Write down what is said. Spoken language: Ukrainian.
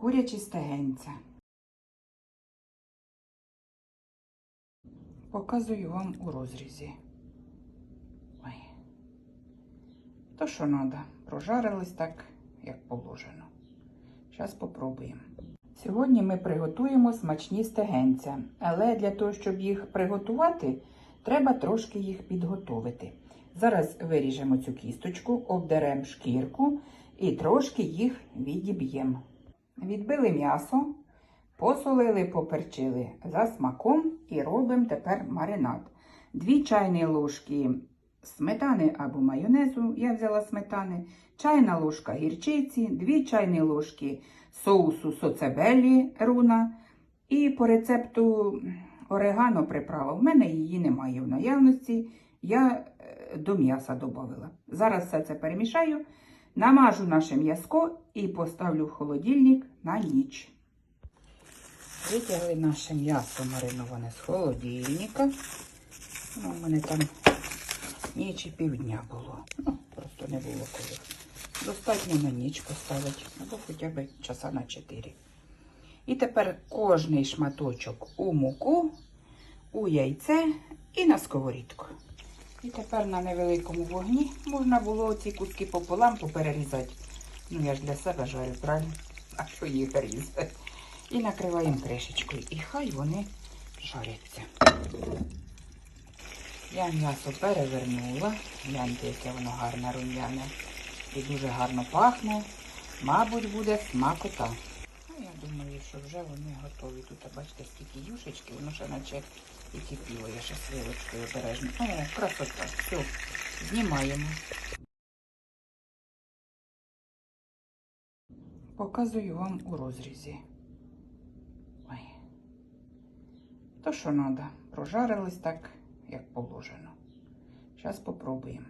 Курячі стегенця. Показую вам у розрізі. Ой. То що треба? Прожарились так, як положено. Зараз попробуємо. Сьогодні ми приготуємо смачні стегенця, але для того, щоб їх приготувати, треба трошки їх підготовити. Зараз виріжемо цю кісточку, обдеремо шкірку і трошки їх відіб'ємо. Відбили м'ясо, посолили, поперчили за смаком і робимо тепер маринад. Дві чайні ложки сметани або майонезу, я взяла сметани, чайна ложка гірчиці, дві чайні ложки соусу соцебелі руна і по рецепту орегано приправа. В мене її немає в наявності. Я е, до м'яса додала. Зараз все це перемішаю, намажу наше м'язко і поставлю в холодильник на ніч. Витягли наше м'ясо мариноване з холодильника. Ну, у мене там ніч і півдня було. Ну, просто не було коли. Достатньо на ніч поставити, або хоча б часа на 4. І тепер кожний шматочок у муку, у яйце і на сковорідку. І тепер на невеликому вогні можна було ці куски пополам поперерізати. Ну, я ж для себе жарю, правильно? А що їх різати? І накриваємо кришечкою. І хай вони жаряться. Я м'ясо перевернула. Гляньте, яке воно гарне рум'яне. І дуже гарно пахне. Мабуть, буде смакота. Ну, я думаю, що вже вони готові. Тут, бачите, скільки юшечки, воно ще наче і кипіло. Я ще сливочкою обережно. О, красота. Все, знімаємо. Показую вам у розрізі. Ой. То, що треба. Прожарились так, як положено. Зараз попробуємо.